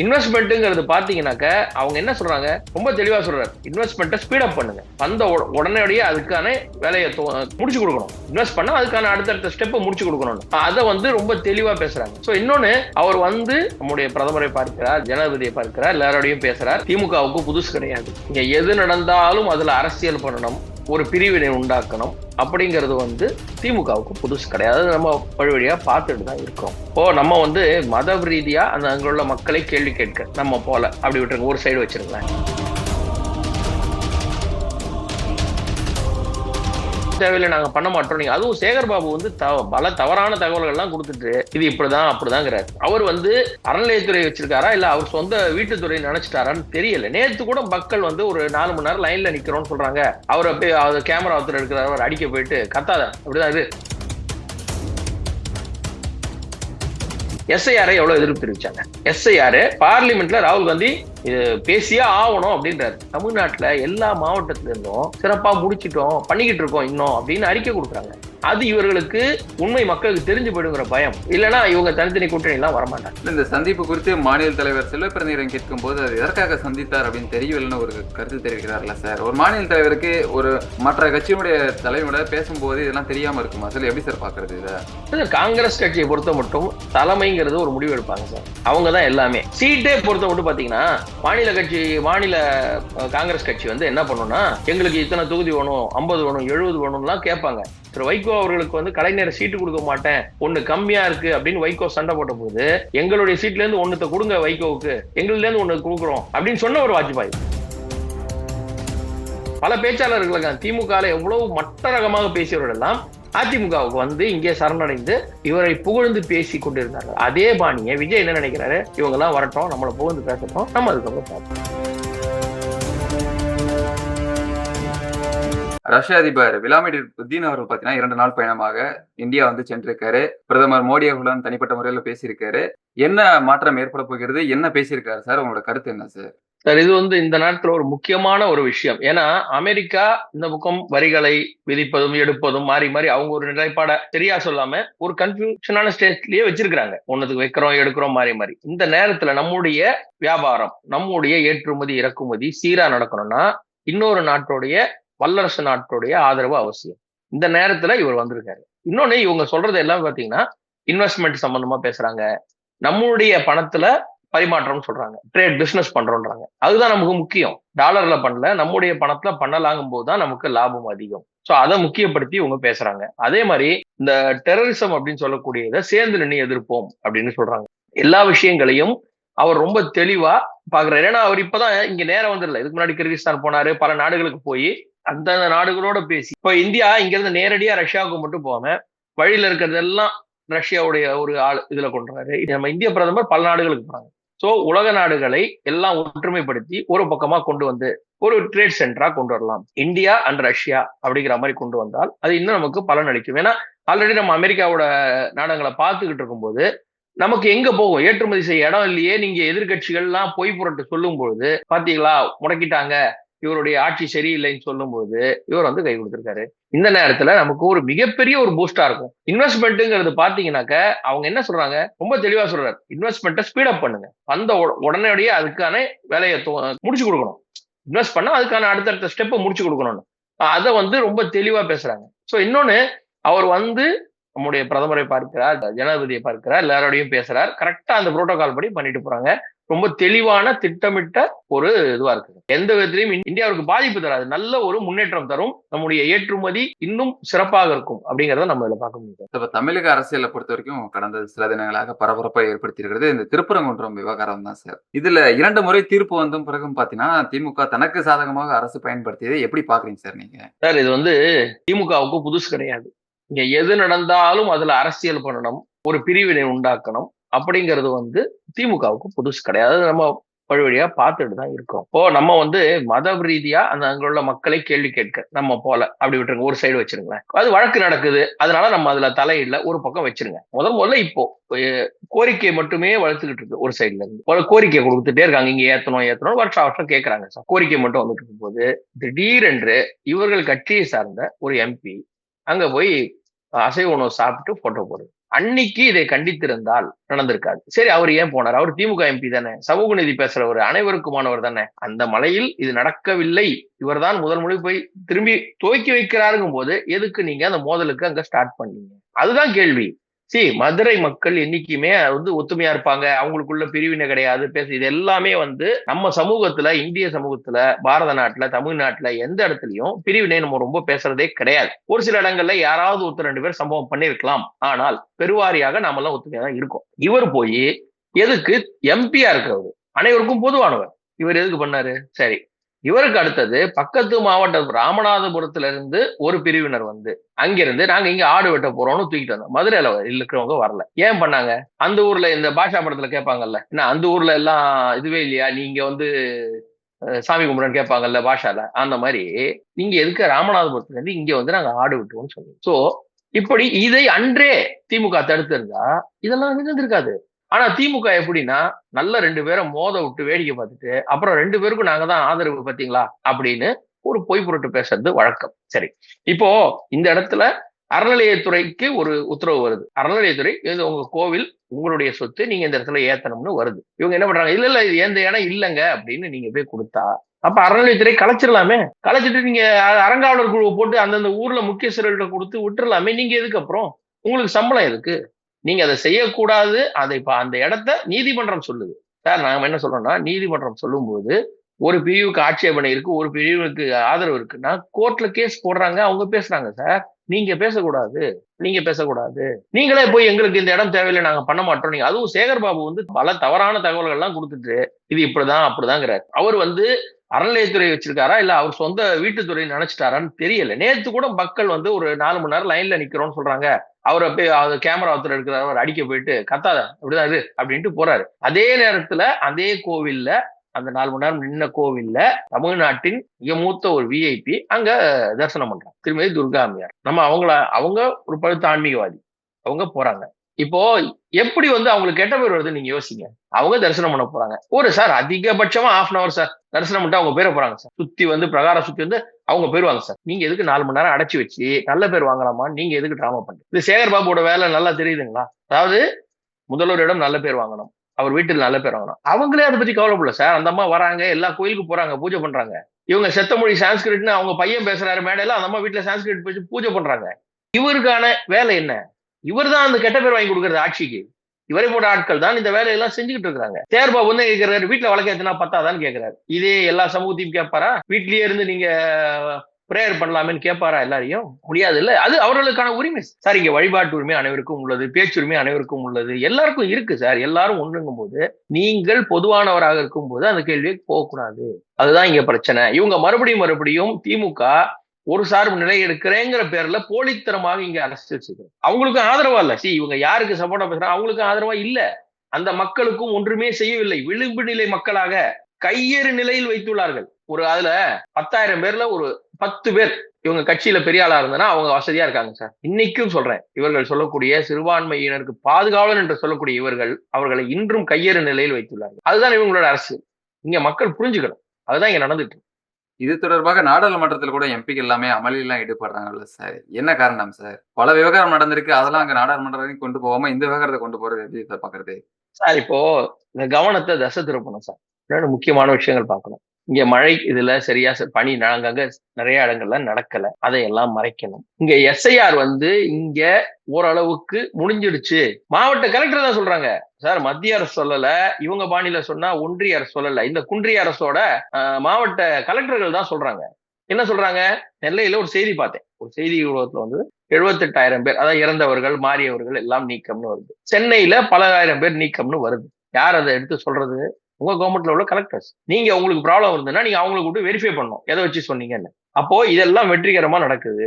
இன்வெஸ்ட்மெண்ட்டுங்கிறது பாத்தீங்கன்னாக்க அவங்க என்ன சொல்றாங்க? ரொம்ப தெளிவா சொல்றாரு. இன்வெஸ்ட்மெண்ட்டை ஸ்பீட் அப் பண்ணுங்க. வந்த உடனடியே அதுக்கான வேலையை தொ- முடிச்சு கொடுக்கணும். இன்வெஸ்ட் பண்ணா அதுக்கான அடுத்தடுத்த ஸ்டெப்பை முடிச்சு கொடுக்கணும் அதை வந்து ரொம்ப தெளிவா பேசுறாங்க. சோ இன்னொன்னு அவர் வந்து நம்முடைய பிரதமரை பார்க்கிறார் ஜனாதிபதியை பார்க்கிறார் எல்லாரோடையும் பேசுறார். திமுகவுக்கு புதுசு கிடையாது. இங்க எது நடந்தாலும் அதுல அரசியல் பண்ணணும். ஒரு பிரிவினை உண்டாக்கணும் அப்படிங்கிறது வந்து திமுகவுக்கு புதுசு கிடையாது. நம்ம நம்ம வழிவழியா பார்த்துட்டு தான் இருக்கோம். ஓ நம்ம வந்து மத ரீதியாக அந்த அங்கே உள்ள மக்களை கேள்வி கேட்க நம்ம போல. அப்படி விட்டுருங்க. ஒரு சைடு வச்சிருக்கலாம் தேவையில்லை நாங்க பண்ண மாட்டோம். நீங்க அதுவும் சேகர் பாபு வந்து தவ- பல தவறான தகவல்கள் எல்லாம் கொடுத்துட்டு இது இப்படிதான் அப்படிதாங்கிறாரு. அவர் வந்து அறநிலையத்துறை வச்சிருக்காரா? இல்ல அவர் சொந்த வீட்டுத்துறை நினைச்சிட்டாரான்னு தெரியல. நேத்து கூட மக்கள் வந்து ஒரு நாலு மணி நேரம் லைன்ல நிக்கிறோம்னு சொல்றாங்க. அவர் அப்படியே அவர் கேமரா ஒருத்தர் எடுக்கிறார் அவர் அடிக்க போயிட்டு கத்தாத அப்படிதான் இது. எஸ்ஐஆரை எவ்வளவு எதிர்ப்பு தெரிவிச்சாங்க? எஸ்ஐஆர் பார்லிமெண்ட்ல ராகுல் காந்தி இது பேசியே ஆகணும் அப்படின்றாரு. தமிழ்நாட்டுல எல்லா மாவட்டத்துல இருந்தும் சிறப்பா முடிச்சிட்டோம் பண்ணிக்கிட்டு இருக்கோம் இன்னும் அப்படின்னு அறிக்கை கொடுக்குறாங்க. அது இவர்களுக்கு உண்மை மக்களுக்கு தெரிஞ்சு போயிடுங்கிற பயம். இல்லைன்னா இவங்க தனித்தனி கூட்டணி எல்லாம் வரமாட்டாங்க இந்த சந்திப்பு குறித்து மாநில தலைவர் செல்வப்பிரந்தீரன் கேட்கும் போது அது எதற்காக சந்தித்தார் அப்படின்னு தெரியவில்லைன்னு ஒரு கருத்து தெரிவிக்கிறார்ல சார். ஒரு மாநில தலைவருக்கு ஒரு மற்ற கட்சியினுடைய தலைவரோட பேசும்போது இதெல்லாம் தெரியாம இருக்குமா சார்? எப்படி சார் பாக்குறது இதை? காங்கிரஸ் கட்சியை பொறுத்த மட்டும் தலைமைங்கிறது ஒரு முடிவு எடுப்பாங்க சார். அவங்க தான் எல்லாமே. சீட்டே பொறுத்த மட்டும் பாத்தீங்கன்னா மாநில கட்சி மாநில காங்கிரஸ் கட்சி வந்து என்ன பண்ணும்னா எங்களுக்கு இத்தனை தொகுதி வேணும் ஐம்பது வேணும் எழுபது வேணும்லாம் கேட்பாங்க. திரு வைகோ அவர்களுக்கு வந்து கலைஞர் சீட்டு கொடுக்க மாட்டேன் ஒண்ணு கம்மியா இருக்கு அப்படின்னு வைகோ சண்டை போட்ட போது எங்களுடைய சீட்ல இருந்து ஒண்ணுத்த கொடுங்க வைகோவுக்கு எங்கள்ல இருந்து ஒண்ணு கொடுக்குறோம் அப்படின்னு சொன்ன ஒரு வாஜ்பாய். பல பேச்சாளர்கள் திமுக எவ்வளவு மட்ட ரகமாக பேசியவர்கள் எல்லாம் அதிமுகவுக்கு வந்து இங்கே சரணடைந்து இவரை புகழ்ந்து பேசி கொண்டிருந்தார்கள். அதே பாணியை விஜய் என்ன நினைக்கிறாரு? இவங்க எல்லாம் வரட்டும் நம்மளை புகழ்ந்து பேசட்டும் நம்ம அதுக்கப்புறம் பார்ப்போம். ரஷ்ய அதிபர் விளாடிமிர் புத்தின் அவர்கள் பாத்தீங்கன்னா இரண்டு நாள் பயணமாக இந்தியா வந்து சென்றிருக்காரு. பிரதமர் மோடி அவர்களுடன் தனிப்பட்ட முறையில பேசியிருக்காரு. என்ன மாற்றம் ஏற்பட போகிறது? என்ன பேசியிருக்காரு சார்? உங்களோட கருத்து என்ன சார்? சார் இது வந்து இந்த நேரத்துல ஒரு முக்கியமான ஒரு விஷயம். ஏன்னா அமெரிக்கா இந்த பக்கம் வரிகளை விதிப்பதும் எடுப்பதும் மாறி மாறி அவங்க ஒரு நிலைப்பாட சரியா சொல்லாம ஒரு கன்ஃபியூஷனான ஸ்டேட்லயே வச்சிருக்காங்க ஒன்னதுக்கு வைக்கிறோம் எடுக்கிறோம் மாறி மாறி. இந்த நேரத்துல நம்முடைய வியாபாரம் நம்முடைய ஏற்றுமதி இறக்குமதி சீரா நடக்கணும்னா இன்னொரு நாட்டுடைய வல்லரசு நாட்டுடைய ஆதரவு அவசியம். இந்த நேரத்துல இவர் வந்திருக்காரு. இன்னொன்னு இவங்க சொல்றது எல்லாம் பாத்தீங்கன்னா இன்வெஸ்ட்மெண்ட் சம்பந்தமா பேசுறாங்க. நம்மளுடைய பணத்துல பரிமாற்றம் சொல்றாங்க. ட்ரேட் பிசினஸ் பண்றோம்ன்றாங்க அதுதான் நமக்கு முக்கியம். டாலர்ல பண்ணல நம்முடைய பணத்துல பண்ணலாங்கும் போது தான் நமக்கு லாபம் அதிகம். சோ அதை முக்கியப்படுத்தி இவங்க பேசுறாங்க. அதே மாதிரி இந்த டெரரிசம் அப்படின்னு சொல்லக்கூடியதை சேர்ந்து நின்று எதிர்ப்போம் அப்படின்னு சொல்றாங்க. எல்லா விஷயங்களையும் அவர் ரொம்ப தெளிவா பாக்குறாரு. ஏன்னா அவர் இப்பதான் இங்க நேரம் வந்துடல இதுக்கு முன்னாடி கிர்கிஸ்தான் போனாரு. பல நாடுகளுக்கு போய் அந்தந்த நாடுகளோட பேசி இப்போ இந்தியா இங்கிருந்து நேரடியாக நேரடியா ரஷ்யாவுக்கு மட்டும் போகாம வழியில இருக்கிறதெல்லாம் ரஷ்யாவுடைய ஒரு ஆள் இதுல கொண்டுறாரு நம்ம இந்திய பிரதமர் பல நாடுகளுக்கு போறாங்க. ஸோ உலக நாடுகளை எல்லாம் ஒற்றுமைப்படுத்தி ஒரு பக்கமா கொண்டு வந்து ஒரு ட்ரேட் சென்டரா கொண்டு வரலாம். இந்தியா அண்ட் ரஷ்யா அப்படிங்கிற மாதிரி கொண்டு வந்தால் அது இன்னும் நமக்கு பலன் அளிக்கும். ஏன்னா ஆல்ரெடி நம்ம அமெரிக்காவோட நாடகங்களை பார்த்துக்கிட்டு இருக்கும்போது நமக்கு எங்க போகும்? ஏற்றுமதி செய்ய இடம் இல்லையே நீங்க எதிர்கட்சிகள்லாம் பொய் புரட்டு சொல்லும் பொழுது பாத்தீங்களா? முடக்கிட்டாங்க. இவருடைய ஆட்சி சரியில்லைன்னு சொல்லும்போது இவர் வந்து கை கொடுத்திருக்காரு. இந்த நேரத்துல நமக்கு ஒரு மிகப்பெரிய ஒரு பூஸ்டா இருக்கும். இன்வெஸ்ட்மெண்ட்டுங்கிறது பாத்தீங்கன்னாக்க அவங்க என்ன சொல்றாங்க? ரொம்ப தெளிவா சொல்றாரு. இன்வெஸ்ட்மெண்ட்டை ஸ்பீடப் பண்ணுங்க. வந்த உடனடியே அதுக்கான வேலையை முடிச்சு கொடுக்கணும். இன்வெஸ்ட் பண்ணா அதுக்கான அடுத்தடுத்த ஸ்டெப்பை முடிச்சு கொடுக்கணும்னு. அதை வந்து ரொம்ப தெளிவா பேசுறாங்க. ஸோ இன்னொன்னு அவர் வந்து நம்முடைய பிரதமரை பார்க்கிறார் ஜனாதிபதியை பார்க்கிறார் எல்லாரோடையும் பேசுறார். கரெக்டா அந்த புரோட்டோகால் படி பண்ணிட்டு போறாங்க. ரொம்ப தெளிவான திட்டமிட்ட ஒரு இதுவா இருக்குது. எந்த விதத்திலையும் இந்~ இந்தியாவுக்கு பாதிப்பு தராது. நல்ல ஒரு முன்னேற்றம் தரும். நம்முடைய ஏற்றுமதி இன்னும் சிறப்பாக இருக்கும் அப்படிங்கறத நம்ம இதுல பார்க்க முடியும். இப்ப தமிழக அரசியலை பொறுத்த வரைக்கும் கடந்த சில தினங்களாக பரபரப்பை ஏற்படுத்தியிருக்கிறது. இந்த திருப்பரங்குன்றம் விவகாரம் தான் சார். இதுல இரண்டு முறை தீர்ப்பு வந்தும் பிறகும் பாத்தீங்கன்னா திமுக தனக்கு சாதகமாக அரசு பயன்படுத்தியதை எப்படி பாக்குறீங்க சார் நீங்க? சார் இது வந்து திமுகவுக்கு புதுசு கிடையாது. இங்க எது நடந்தாலும் அதுல அரசியல் பண்ணணும். ஒரு பிரிவினை உண்டாக்கணும். அப்படிங்கிறது வந்து திமுகவுக்கு புதுசு கிடையாது. நம்ம நம்ம வழிவழியா பார்த்துட்டு தான் இருக்கோம். இப்போ நம்ம வந்து மத ரீதியா அந்த அங்க உள்ள மக்களை கேள்வி கேட்க நம்ம போல அப்படி விட்டுருங்க. ஒரு சைடு வச்சிருங்களேன். அது வழக்கு நடக்குது. அதனால நம்ம அதுல தலையிடல ஒரு பக்கம் வச்சிருங்க. முதல் முதல்ல இப்போ கோரிக்கை மட்டுமே வளர்த்துக்கிட்டு இருக்கு ஒரு சைடுல இருந்து. ஒரு கோரிக்கை கொடுத்துட்டே இருக்காங்க. இங்க ஏத்தணும் ஏத்தணும் வருஷம் வருஷம் கேட்கறாங்க சார். கோரிக்கை மட்டும் வந்துட்டு இருக்கும்போது திடீரென்று இவர்கள் கட்சியை சார்ந்த ஒரு எம்பி அங்க போய் அசைவ உணவு சாப்பிட்டு போட்டோ போடுது. அன்னைக்கு இதை கண்டித்திருந்தால் நடந்திருக்காது. சரி அவர் ஏன் போனார்? அவர் திமுக எம்பி தானே. சமூக நீதி பேசுறவர் அனைவருக்குமானவர் தானே. அந்த மலையில் இது நடக்கவில்லை. இவர்தான் முதல் முறை போய் திரும்பி துவக்கி வைக்கிறாருங்கும் போது எதுக்கு நீங்க அந்த மோதலுக்கு அங்க ஸ்டார்ட் பண்ணீங்க? அதுதான் கேள்வி. சி மதுரை மக்கள் என்னைக்குமே வந்து ஒத்துமையா இருப்பாங்க. அவங்களுக்குள்ள பிரிவினை கிடையாது. பேச இது எல்லாமே வந்து நம்ம சமூகத்துல இந்திய சமூகத்துல பாரத நாட்டுல தமிழ்நாட்டுல எந்த இடத்துலயும் பிரிவினை நம்ம ரொம்ப பேசுறதே கிடையாது. ஒரு சில இடங்கள்ல யாராவது ஒருத்தர் ரெண்டு பேர் சம்பவம் பண்ணிருக்கலாம் ஆனால் பெருவாரியாக நாம எல்லாம் ஒத்துமையா தான் இருக்கோம். இவர் போய் எதுக்கு? எம்பியா இருக்கிறவர். அனைவருக்கும் பொதுவானவர். இவர் எதுக்கு பண்ணாரு? சரி இவருக்கு அடுத்தது பக்கத்து மாவட்டம் ராமநாதபுரத்துல இருந்து ஒரு பிரிவினர் வந்து அங்கிருந்து நாங்க இங்க ஆடு வெட்ட போறோம்னு தூக்கிட்டு வந்தோம். மதுரையில இருக்கிறவங்க வரல. ஏன் பண்ணாங்க? அந்த ஊர்ல இந்த பாஷா படத்துல கேட்பாங்கல்ல என்ன அந்த ஊர்ல எல்லாம் இதுவே இல்லையா? நீங்க வந்து சாமி கும்பிடுன்னு கேட்பாங்கல்ல பாஷால. அந்த மாதிரி நீங்க எதுக்கு ராமநாதபுரத்துல இருந்து இங்க வந்து நாங்க ஆடு விட்டுவோம்னு சொன்னோம் சோ இப்படி இதை அன்றே திமுக தடுத்திருந்தா இதெல்லாம் இருந்திருக்காது ஆனா திமுக எப்படின்னா நல்ல ரெண்டு பேரை மோத விட்டு வேடிக்கை பார்த்துட்டு அப்புறம் ரெண்டு பேருக்கும் நாங்க தான் ஆதரவு பார்த்தீங்களா அப்படின்னு ஒரு பொய் புரட்டு பேசுறது வழக்கம். சரி. இப்போ இந்த இடத்துல அறநிலையத்துறைக்கு ஒரு உத்தரவு வருது. அறநிலையத்துறை இது உங்க கோவில் உங்களுடைய சொத்து நீங்க இந்த இடத்துல ஏத்தணும்னு வருது. இவங்க என்ன பண்றாங்க? இல்ல இல்ல இது எந்த இடம் இல்லைங்க அப்படின்னு நீங்க போய் கொடுத்தா அப்ப அறநிலையத்துறை கலைச்சிடலாமே? கலைச்சிட்டு நீங்க அறங்காவலர் குழுவை போட்டு அந்தந்த ஊர்ல முக்கியஸ்தர்கள்ட்ட கொடுத்து விட்டுறலாமே நீங்க எதுக்கு அப்புறம்? உங்களுக்கு சம்பளம் எதுக்கு? நீங்க அதை செய்யக்கூடாது. அதை இப்போ அந்த இடத்த நீதிமன்றம் சொல்லுது. சார் நாங்கள் என்ன சொல்றோம்னா நீதிமன்றம் சொல்லும்போது ஒரு பிரிவுக்கு ஆட்சேபனை இருக்கு ஒரு பிரிவுக்கு ஆதரவு இருக்குன்னா கோர்ட்ல கேஸ் போடுறாங்க அவங்க பேசுறாங்க சார். நீங்க பேசக்கூடாது. நீங்க பேசக்கூடாது. நீங்களே போய் எங்களுக்கு இந்த இடம் தேவையில்லை நாங்க பண்ண மாட்டோம். நீங்க அதுவும் சேகர் பாபு வந்து பல தவறான தகவல்கள்லாம் கொடுத்துட்டு இது இப்படிதான் அப்படிதாங்கிறார். அவர் வந்து அறநிலையத்துறை வச்சிருக்காரா? இல்ல அவர் சொந்த வீட்டுத்துறை நினைச்சிட்டாரான்னு தெரியல. நேத்து கூட மக்கள் வந்து ஒரு நாலு மணி நேரம் லைன்ல நிக்கிறோம்னு சொல்றாங்க. அவர் போய் அவர் கேமரா ஒருத்தர் எடுக்கிறார். அவர் அடிக்க போயிட்டு கத்தாத அப்படிதான் இது அப்படின்ட்டு போறாரு. அதே நேரத்துல அதே கோவில்ல அந்த நாலு மணி நேரம் நின்ன கோவில்ல தமிழ்நாட்டின் மிக மூத்த ஒரு விஐபி அங்க தரிசனம் பண்றாங்க திருமதி துர்காமியார் நம்ம அவங்கள அவங்க ஒரு பழுத்த ஆன்மீகவாதி. அவங்க போறாங்க. இப்போ எப்படி வந்து அவங்களுக்கு கெட்ட பேர் வருது நீங்க யோசிங்க. அவங்க தரிசனம் பண்ண போறாங்க. ஒரு சார் அதிகபட்சமா ஆஃப் அன் அவர் சார் தரிசனம் பண்ணிட்டு அவங்க பேர போறாங்க சார் சுத்தி வந்து பிரகாரம் சுத்தி வந்து அவங்க போயிருவாங்க சார் நீங்க எதுக்கு நாலு மணி நேரம் அடைச்சு வச்சு நல்ல பேர் வாங்கலாமா நீங்க எதுக்கு டிராமா பண்ணுங்க இது சேகர் பாபுவோட வேலை நல்லா தெரியுதுங்களா? அதாவது முதல்வரிடம் நல்ல பேர் வாங்கணும். அவர் வீட்டில் நல்ல பேர் வாங்கணும். அவங்களே அதை பத்தி கவலைப்படல சார் அந்த அம்மா வராங்க எல்லா கோயிலுக்கு போறாங்க பூஜை பண்றாங்க. இவங்க செத்த மொழி சான்ஸ்கிரிட்னு அவங்க பையன் பேசுறாரு மேடையில அந்த அம்மா வீட்டுல சான்ஸ்கிரிட் பேசி பூஜை பண்றாங்க. இவருக்கான வேலை என்ன? இவர் தான் அந்த கெட்ட பேர் வாங்கி கொடுக்கறது ஆட்சிக்கு. இவரை போன்ற ஆட்கள் தான் இந்த வேலையெல்லாம் செஞ்சுக்கிட்டு இருக்காங்க தேர்பா வந்து கேட்கிறாரு வீட்டுல வழக்கேத்தினா பத்தாதான்னு கேட்கிறாரு இதே எல்லா சமூகத்தையும் கேட்பாரா? வீட்லயே இருந்து நீங்க பிரேயர் பண்ணலாமேன்னு கேட்பாரா எல்லாரையும்? முடியாது இல்ல அது அவர்களுக்கான உரிமை. சார் இங்க வழிபாட்டு உரிமை அனைவருக்கும் உள்ளது பேச்சுரிமை அனைவருக்கும் உள்ளது. எல்லாருக்கும் இருக்கு சார். எல்லாரும் ஒண்ணுங்கும் போது நீங்கள் பொதுவானவராக இருக்கும் போது அந்த கேள்வியை போகக்கூடாது. அதுதான் இங்க பிரச்சனை. இவங்க மறுபடியும் மறுபடியும் திமுக ஒரு சார்பு நிலை எடுக்கிறேங்கிற பேர்ல போலித்தனமாக இங்க அரசியல் செய்கிறது அவங்களுக்கும் ஆதரவா இல்ல. சி இவங்க யாருக்கு சப்போர்ட்டா பேசுறாங்க? அவங்களுக்கும் ஆதரவா இல்ல. அந்த மக்களுக்கும் ஒன்றுமே செய்யவில்லை. விளிம்பு நிலை மக்களாக கையேறு நிலையில் வைத்துள்ளார்கள். ஒரு அதுல பத்தாயிரம் பேர்ல ஒரு பத்து பேர் இவங்க கட்சியில பெரிய ஆளா இருந்தனா அவங்க வசதியா இருக்காங்க சார். இன்னைக்கும் சொல்றேன். இவர்கள் சொல்லக்கூடிய சிறுபான்மையினருக்கு பாதுகாவலன் என்று சொல்லக்கூடிய இவர்கள் அவர்களை இன்றும் கையேறு நிலையில் வைத்துள்ளார்கள். அதுதான் இவங்களோட அரசு. இங்க மக்கள் புரிஞ்சுக்கணும். அதுதான் இங்க நடந்துட்டு இது தொடர்பாக நாடாளுமன்றத்தில் கூட எம்பிக்கள் எல்லாமே அமளியெல்லாம் ஈடுபடுறாங்கல்ல சார் என்ன காரணம் சார் பல விவகாரம் நடந்திருக்கு. அதெல்லாம் அங்க நாடாளுமன்ற வரைக்கும் கொண்டு போகாம இந்த விவகாரத்தை கொண்டு போறது எப்படி சார் பாக்குறது? சார் இப்போ இந்த கவனத்தை தசை திருப்பணும் சார் இன்னொரு முக்கியமான விஷயங்கள் பார்க்கணும். இங்க மழை இதுல சரியா ச- பனி அங்கங்க நிறைய இடங்கள்ல நடக்கல. அதையெல்லாம் மறைக்கணும். இங்க எஸ்ஐஆர் வந்து இங்க ஓரளவுக்கு முடிஞ்சிடுச்சு. மாவட்ட கலெக்டர் தான் சொல்றாங்க. சார் மத்திய அரசு சொல்லல. இவங்க பாணியில சொன்னா ஒன்றிய அரசு சொல்லல. இந்த குன்றிய அரசோட மாவட்ட கலெக்டர்கள் தான் சொல்றாங்க. என்ன சொல்றாங்க? நெல்லையில ஒரு செய்தி பார்த்தேன். ஒரு செய்தி ஊடகத்துல வந்து எழுபத்தெட்டாயிரம் பேர் அதாவது இறந்தவர்கள் மாறியவர்கள் எல்லாம் நீக்கம்னு வருது. சென்னையில பல ஆயிரம் பேர் நீக்கம்னு வருது. யார் அதை எடுத்து சொல்றது? உங்க கவர்மெண்ட்ல உள்ள கலெக்டர்ஸ் நீங்க உங்களுக்கு ப்ராப்ளம் இருந்ததுன்னா நீங்க அவங்களுக்கு விட்டு வெரிஃபை பண்ணணும். எதை வச்சு சொன்னீங்கன்னு. அப்போ இதெல்லாம் வெற்றிகரமா நடக்குது.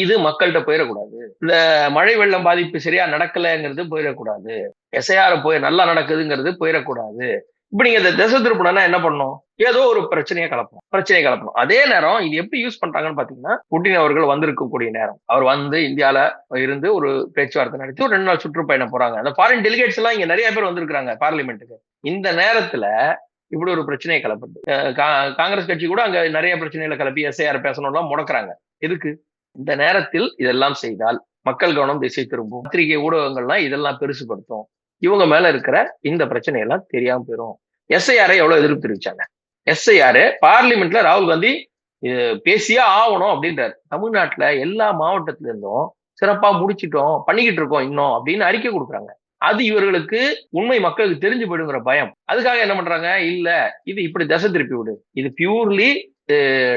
இது மக்கள்கிட்ட போயிடக்கூடாது. இந்த மழை வெள்ளம் பாதிப்பு சரியா நடக்கலைங்கிறது போயிடக்கூடாது. எஸ்ஐஆர் போய் நல்லா நடக்குதுங்கிறது போயிடக்கூடாது. இப்ப நீங்க இந்த திசை திருப்பினா என்ன பண்ணும் ஏதோ ஒரு பிரச்சனையை கலப்பணும். பிரச்சனையை கலப்பணும். அதே நேரம் இது எப்படி யூஸ் பண்றாங்கன்னு பாத்தீங்கன்னா புட்டின் அவர்கள் வந்திருக்கக்கூடிய நேரம். அவர் வந்து இந்தியால இருந்து ஒரு பேச்சுவார்த்தை நடத்தி ஒரு ரெண்டு நாள் சுற்றுப்பயணம் போறாங்க. அந்த ஃபாரின் டெலிகேட்ஸ் எல்லாம் இங்க நிறைய பேர் வந்திருக்காங்க பார்லிமெண்ட்டுக்கு இந்த நேரத்துல இப்படி ஒரு பிரச்சனையை கலப்புது. கா- காங்கிரஸ் கட்சி கூட அங்க நிறைய பிரச்சனைகளை கிளப்பி எஸ்ஐஆர் பேசணும்லாம் முடக்கிறாங்க. எதுக்கு? இந்த நேரத்தில் இதெல்லாம் செய்தால் மக்கள் கவனம் திசை திரும்பும். பத்திரிகை ஊடகங்கள்லாம் இதெல்லாம் பெருசுபடுத்தும். இவங்க மேல இருக்கிற இந்த பிரச்சனை எல்லாம் தெரியாம போயிடும் எஸ்ஐஆரை எவ்வளவு எதிர்ப்பு தெரிவிச்சாங்க எஸ்ஐஆர் பார்லிமெண்ட்ல ராகுல் காந்தி பேசியே ஆகணும் அப்படின்றாரு. தமிழ்நாட்டுல எல்லா மாவட்டத்துல இருந்தும் சிறப்பா முடிச்சிட்டோம் பண்ணிக்கிட்டு இருக்கோம் இன்னும் அப்படின்னு அறிக்கை கொடுக்குறாங்க. அது இவர்களுக்கு உண்மை மக்களுக்கு தெரிஞ்சு போயிடுங்கிற பயம். அதுக்காக என்ன பண்றாங்க? இல்ல இது இப்படி தசை திருப்பி விடு. இது பியூர்லி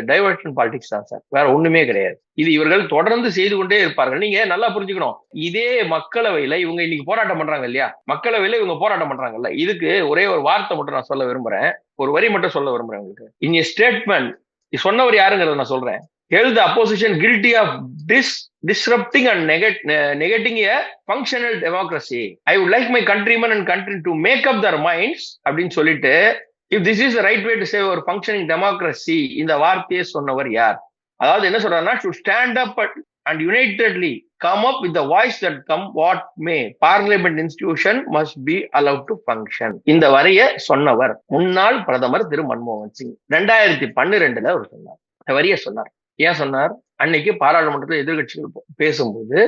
டைவர்ஷன் பாலிடிக்ஸ் தான் சார். வேற ஒண்ணுமே கிடையாது. இது இவர்கள் தொடர்ந்து செய்து கொண்டே இருப்பார்கள். நீங்க நல்லா புரிஞ்சுக்கணும். இதே மக்களவையில இவங்க இன்னைக்கு போராட்டம் பண்றாங்க இல்லையா? மக்களவையில இவங்க போராட்டம் பண்றாங்கல்ல இதுக்கு ஒரே ஒரு வார்த்தை மட்டும் நான் சொல்ல விரும்புறேன். ஒரு வரி மட்டும் சொல்ல விரும்புறேன் உங்களுக்கு. இங்க ஸ்டேட்மெண்ட் சொன்னவர் யாருங்கிறத நான் சொல்றேன். Held the opposition guilty of dis disrupting and negat, uh, negating a functional democracy. I would like my countrymen and country to make up their minds அப்படின்னு சொல்லிட்டு if this is right way to save ஒரு functioning democracy இந்த வார்த்தையை சொன்னவர் யார்? அதாவது என்ன சொல்றாருன்னா to stand up and unitedly come up with voice that come what may parliament institution must be allowed to function இந்த வரைய சொன்னவர் முன்னாள் பிரதமர் திரு மன்மோகன் சிங். ரெண்டாயிரத்தி பன்னிரெண்டுல அவர் சொன்னார். இந்த வரிய சொன்னார். ஏன் சொன்னார்? அன்னைக்கு பாராளுமன்றத்தில் எதிர்கட்சிகள் பேசும்போது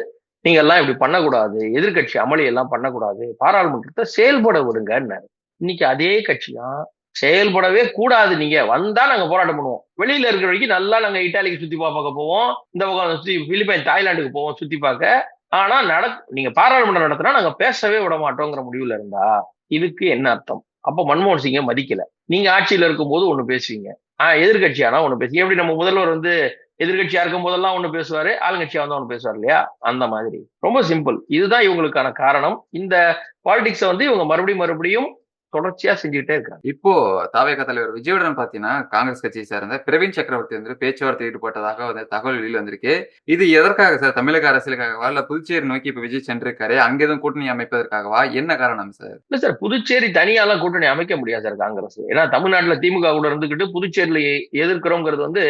நீங்க எல்லாம் இப்படி பண்ணக்கூடாது. எதிர்கட்சி அமளி எல்லாம் பண்ணக்கூடாது. பாராளுமன்றத்தை செயல்பட விடுங்கன்னாரு. இன்னைக்கு அதே கட்சி தான் செயல்படவே கூடாது நீங்க. வந்தா நாங்க போராட்டம் பண்ணுவோம். வெளியில இருக்கிற வரைக்கும் நல்லா நாங்க இட்டாலிக்கு சுத்தி பார்க்க போவோம். இந்த பக்கம் சுத்தி பிலிப்பைன் தாய்லாந்துக்கு போவோம் சுத்தி பார்க்க. ஆனா நட நீங்க பாராளுமன்றம் நடத்தினா நாங்க பேசவே விட மாட்டோங்கிற முடிவுல இருந்தா இதுக்கு என்ன அர்த்தம்? அப்ப மன்மோகன் சிங்கை மதிக்கல. நீங்க ஆட்சியில இருக்கும் போது ஒண்ணு பேசுவீங்க. ஆஹ் எதிர்கட்சி ஆனா ஒண்ணு பேசுவீங்க. எப்படி நம்ம முதல்வர் வந்து எதிர்கட்சியா இருக்கும் போதெல்லாம் ஒண்ணு பேசுவாரு ஆளுங்கட்சியா வந்து ஒண்ணு பேசுவார் இல்லையா? அந்த மாதிரி. ரொம்ப சிம்பிள். இதுதான் இவங்களுக்கான காரணம். இந்த பாலிடிக்ஸை வந்து இவங்க மறுபடியும் மறுபடியும் தொடர்ச்சியா செஞ்சுக்கிட்டே இருக்காங்க இப்போ தாவேக தலைவர் விஜயுடன் பாத்தீங்கன்னா காங்கிரஸ் கட்சியை சேர்ந்த பிரவீன் சக்கரவர்த்தி வந்து பேச்சுவார்த்தை ஈடுபட்டதாக வந்து தகவல் வெளியில் வந்திருக்கு. இது எதற்காக சார்? தமிழக அரசியலுக்காகவா? இல்ல புதுச்சேரி நோக்கி இப்ப விஜய் சென்றிருக்காரு அங்க எதுவும் கூட்டணி அமைப்பதற்காகவா? என்ன காரணம் சார்? இல்ல சார் புதுச்சேரி தனியாலாம் கூட்டணி அமைக்க முடியாது சார் காங்கிரஸ். ஏன்னா தமிழ்நாட்டுல திமுக கூட இருந்துகிட்டு புதுச்சேரியில எதிர்க்கிறோங்கிறது வந்து